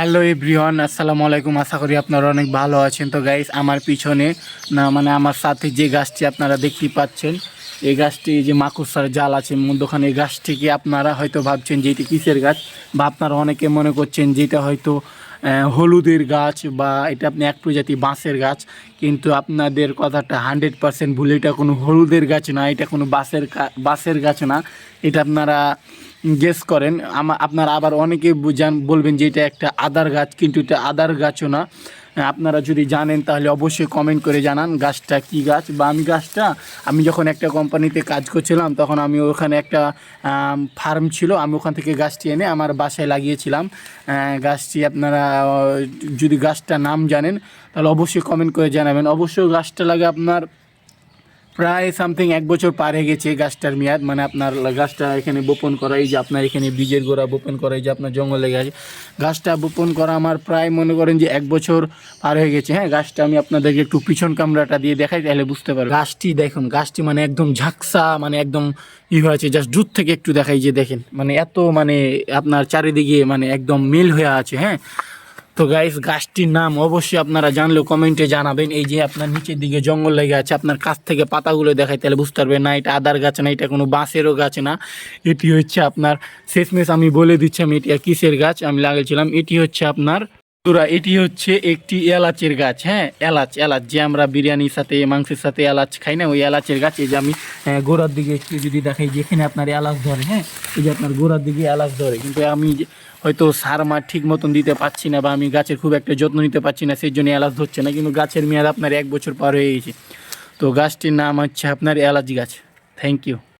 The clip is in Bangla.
হ্যালো এভরিওয়ান, আসসালামু আলাইকুম। আশা করি আপনারা অনেক ভালো আছেন। তো গাইস আমার পিছনে, না মানে আমার সাথে যে গাছটি আপনারা দেখতে পাচ্ছেন, এই গাছটি যে মাকুসার জাল আছে মধ্যখানে এই গাছটিকে আপনারা হয়তো ভাবছেন যে এটি কিসের গাছ? বা আপনারা অনেকে মনে করছেন যেটা হয়তো হলুদের গাছ বা এটা আপনি এক প্রজাতি বাঁশের গাছ, কিন্তু আপনাদের কথাটা হান্ড্রেড পারসেন্ট ভুল। এটা কোনো হলুদের গাছ না, এটা কোনো বাঁশের বাঁশের গাছ না। এটা আপনারা গেস করেন। আপনারা আবার অনেকে বুঝান, বলবেন যে এটা একটা আদার গাছ, কিন্তু এটা আদার গাছও না। আপনারা যদি জানেন তাহলে অবশ্যই কমেন্ট করে জানান গাছটা কি গাছ বা আমি গাছটা, আমি যখন একটা কোম্পানিতে কাজ করছিলাম তখন আমি ওখানে একটা ফার্ম ছিল, আমি ওখান থেকে গাছটি এনে আমার বাসায় লাগিয়েছিলাম। গাছটি আপনারা যদি গাছটার নাম জানেন তাহলে অবশ্যই কমেন্ট করে জানাবেন। অবশ্যই গাছটা লাগে আপনার প্রায় সামথিং এক বছর পার হয়ে গেছে গাছটার মেয়াদ। মানে আপনার গাছটা এখানে বপন করা, এই যে আপনার এখানে বীজের গোড়া বপন করা, এই যে আপনার জঙ্গলে গেছে। গাছটা বপন করা আমার প্রায় মনে করেন যে এক বছর পার হয়ে গেছে। হ্যাঁ গাছটা আমি আপনাদেরকে একটু পিছন কামরাটা দিয়ে দেখাই, তাহলে বুঝতে পারবেন। গাছটি দেখুন, গাছটি মানে একদম ঝাকসা মানে একদম ই হয়েছে জাস্ট দূর থেকে একটু দেখাই যে দেখেন। মানে এত মানে আপনার চারিদিকে মানে একদম মিল হয়ে আছে। হ্যাঁ তো গাইস গাছটির নাম অবশ্যই আপনারা জানলেও কমেন্টে জানাবেন। এই যে আপনার নিচের দিকে জঙ্গল লেগে আছে, আপনার কাছ থেকে পাতাগুলো দেখাই, তাহলে বুঝতে পারবেন না, এটা আদার গাছ না, এটা কোনো বাঁশেরও গাছ না। এটি হচ্ছে আপনার, শেষমেশ আমি বলে দিচ্ছি আমি, এটি কিসের গাছ? আমি লাগিয়েছিলাম, এটি হচ্ছে আপনার বন্ধুরা, এটি হচ্ছে একটি এলাচের গাছ হ্যাঁ? এলাচ এলাচ যে আমরা বিরিয়ানির সাথে, মাংসের সাথে এলাচ খাই না, ওই এলাচের গাছ, এই যে আমি গোড়ার দিকে একটু যদি দেখাই, যেখানে আপনার এলাচ ধরে হ্যাঁ? এই যে আপনার গোড়ার দিকে এলাচ ধরে, কিন্তু আমি হয়তো সার মার ঠিক মতন দিতে পারছি না বা আমি গাছের খুব একটা যত্ন নিতে পারছি না, সেই জন্য এলাচ ধরছে না, কিন্তু গাছের মেয়াদ আপনার এক বছর পার হয়ে গেছে। তো গাছটির নাম হচ্ছে আপনার এলাচ গাছ। Thank you